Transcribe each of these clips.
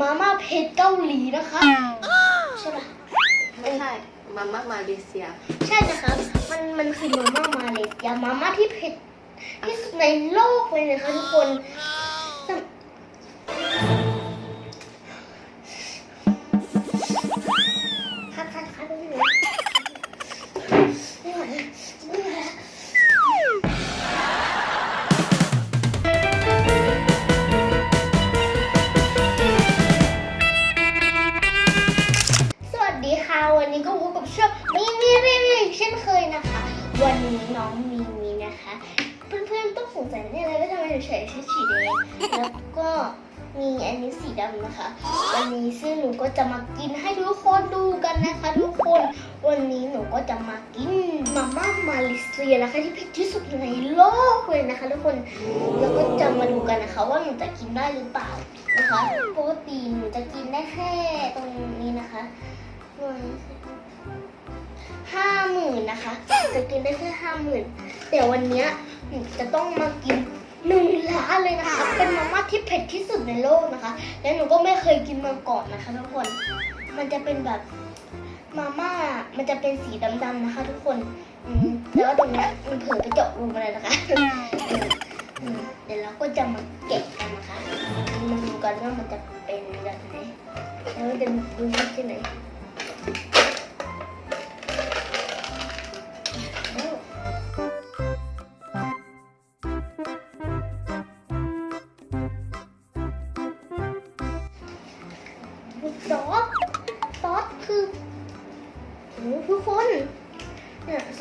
มาม่าเผ็ดเกาหลีนะคะใช่ปะไม่ใช่มาม่ามาเลเซีย ใช่นะครับ มันมันคือมาม่ามาเลยยามาม่าที่เผ็ดที่สุดในโลกเลยนะคะทุกคน เลยว่าทำไมหนูใชุดสีแดงแล้วก็มีอันนี้สีดำนะคะวันนี้ซึ่งหนูก็จะมากินให้ทุกคนดูกันนะคะ ทุกคนวันนี้หนูก็จะมากินมาม่ามาเลเซียนะคะที่เผ็ดที่สุดในโลกเลยนะคะ ทุกคนแล้วก็จะมาดูกันนะคะ ว่าหนูจะกินได้หรือเปล่านะคะปกติหนูจะกินได้แค่ตรงนี้นะคะห้าหมื่นนะคะ จะกินได้แค่ห้าหมื่นแต่วันนี้หนูจะต้องมากิน หนึ่งล้านเลยนะคะ เป็นมาม่าที่เผ็ดที่สุดในโลกนะคะ แล้วหนูก็ไม่เคยกินมาก่อนนะคะทุกคน มันจะเป็นแบบมาม่า มันจะเป็นสีดำๆนะคะ ทุกคนแต่ว่าตรงนี้มันเผลอไปเจาะรูมาเลยนะคะ เดี๋ยวเราก็จะมาแกะกันนะคะ มาดูกันว่ามันจะเป็นแบบไหนแล้วมันจะดูที่ไหน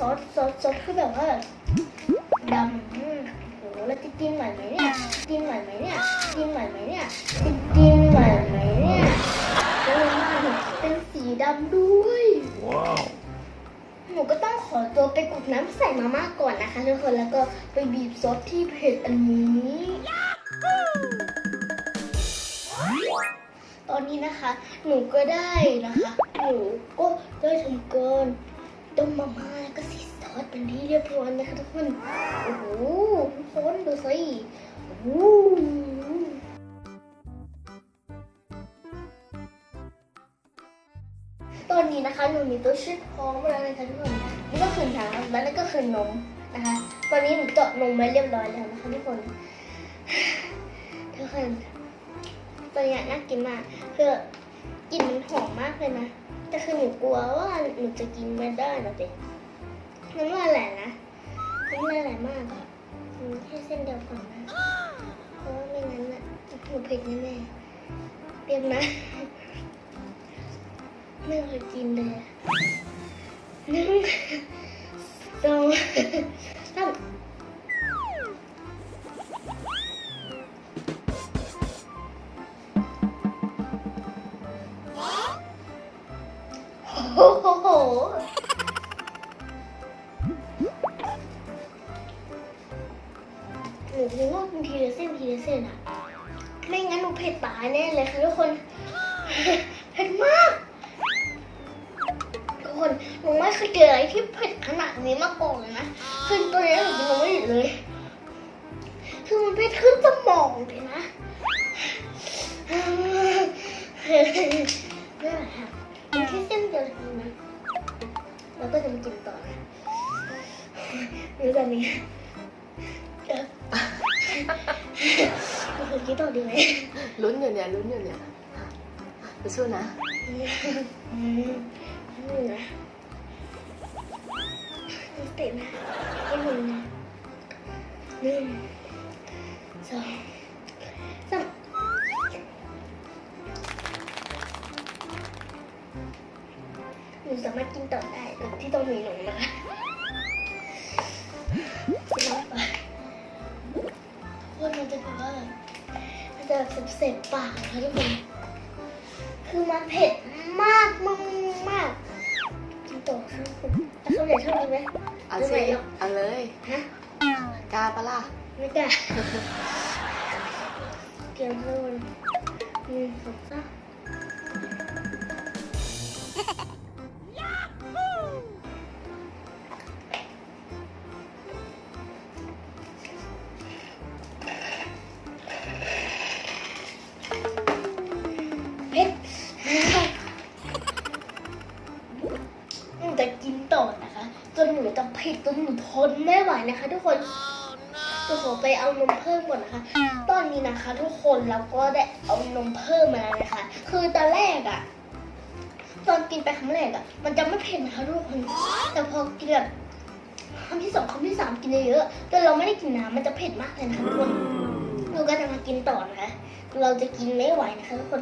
ซอสซอสซอสคือแบบว่าดำอืมโอ้โหแล้วจะกินไหวไหมเนี่ยกินไหวไหมเนี่ยกินไหวไหมเนี่ยจะกินไหวไหมเนี่ยแล้วมันเป็นสีดำด้วย Wow. หนูก็ต้องขอตัวไปกดน้ำใส่มาม่าก่อนนะคะทุกคนแล้วก็ไปบีบซอสที่เผ็ดอันนี้ตอนนี้นะคะ หนูก็ได้นะคะ หนูก็ได้ทำการ ต้มมาม่าแล้วก็ใส่ซอสเป็นที่เรียบร้อยนะคะทุกคน โอ้โหทุกคนดูสิโอ้โหตอนนี้นะคะหนูมีตัวชื่อพร้อมแล้วนะคะทุกคนนี่ก็คือน้ำและนั่นก็คือนมนะคะ ตอนนี้หนูเจาะนมไว้เรียบร้อยแล้วนะคะทุกคนทุกคนตัวนี้น่ากินมากคือกลิ่นมันหอมมากเลยนะ แต่คือหนูกลัวว่าหนูจะกินไม่ได้นะเด็กน้ำลายไหลนะน้ำลายไหลมากอะแค่เส้นเดียวก่อนนะ เพราะว่าไม่งั้นอะหนูเผ็ดแน่ๆเตรียมนะ ไม่เคยกินเลยอหนึ่งสองสาม หนูคิดว่าเป็นทีละเส้นทีละเส้นอะไม่งั้นหนูเผ็ดตายแน่เลยค่ะทุกคนเผ็ดมาก ทุกคนหนูไม่เคยเจออะไรที่เผ็ดขนาดนี้มาก่อนเลยนะคือตัวนี้หนูกินมาไม่หยุดเลย คือมันเผ็ดขึ้นสมองเลยนะ เราเคยกินต่อดีไหมลุ้นอยู่เนี่ยลุ้นอยู่เนี่ยไปสู้นะอืมนี่นะนี่เตะนะให้หนึ่งนะหนึ่งสองสามหนูสามารถกินต่อได้โดยที่ต้องมีหนูนะคะ จะแบบเสบๆปากนะคะทุกคนคือมันเผ็ดมากมากมากกินต่อครับคุณแล้วเขาใหญ่เท่านี้ไหมเอาไม่ไหวสิหรอกเอาเลยฮะกล้าปะล่ะไม่กล้าเกี่ยวโดนหนึ่งสองสาม เผ็ดจนหนูทนไม่ไหวนะคะ ทุกคนหนูขอไปเอานมเพิ่มก่อนนะคะ ตอนนี้นะคะ ทุกคนเราก็ได้เอานมเพิ่มมาแล้วนะคะ คือตอนแรกอะตอนกินไปครั้งแรกอะมันจะไม่เผ็ดนะคะทุกคน แต่พอกินแบบคำที่สองคำที่สามกินเยอะๆจนเราไม่ได้กินน้ำมันจะเผ็ดมากเลยนะคะทุกคนเราก็จะมากินต่อนะคะ เราจะกินไม่ไหวนะคะทุกคน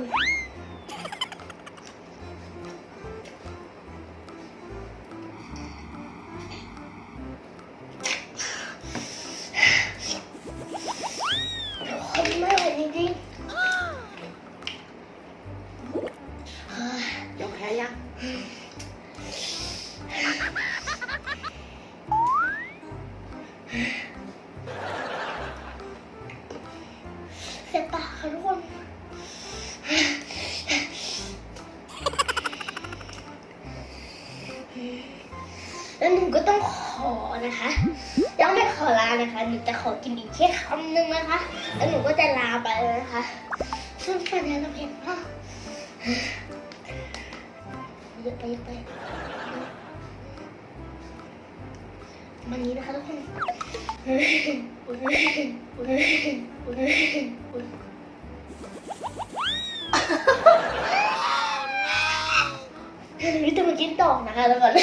เสียปากค่ะทุกคนแล้วหนูก็ต้องขอนะคะยังไม่ขอลานะคะหนูจะขอกินอีกแค่คำหนึ่งนะคะ แล้วหนูก็จะลาไปนะคะซึ่งตอนนี้เราเผ็ดมากเยอะไปเยอะไปมันนี้นะคะทุกคนนี่จะมากินต่อนะคะแล้วก่อน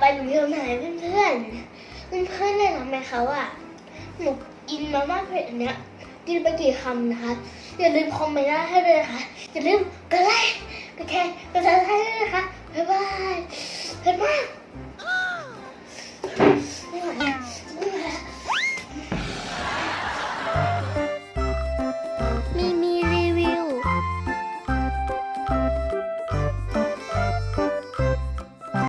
ไปหนูจะลาไหนเพื่อนเพื่อนเพื่อนๆเนี่ยทำไหมคะว่าหนูกินมาม่าเผ็ดเนี้ยกินไปกี่คำนะคะอย่าลืมคอมเมนต์ให้ด้วยนะคะอย่าลืมกดไลค์กดแชร์กดซับสไครต์ด้วยนะคะบ๊ายบายเผ็ดมาก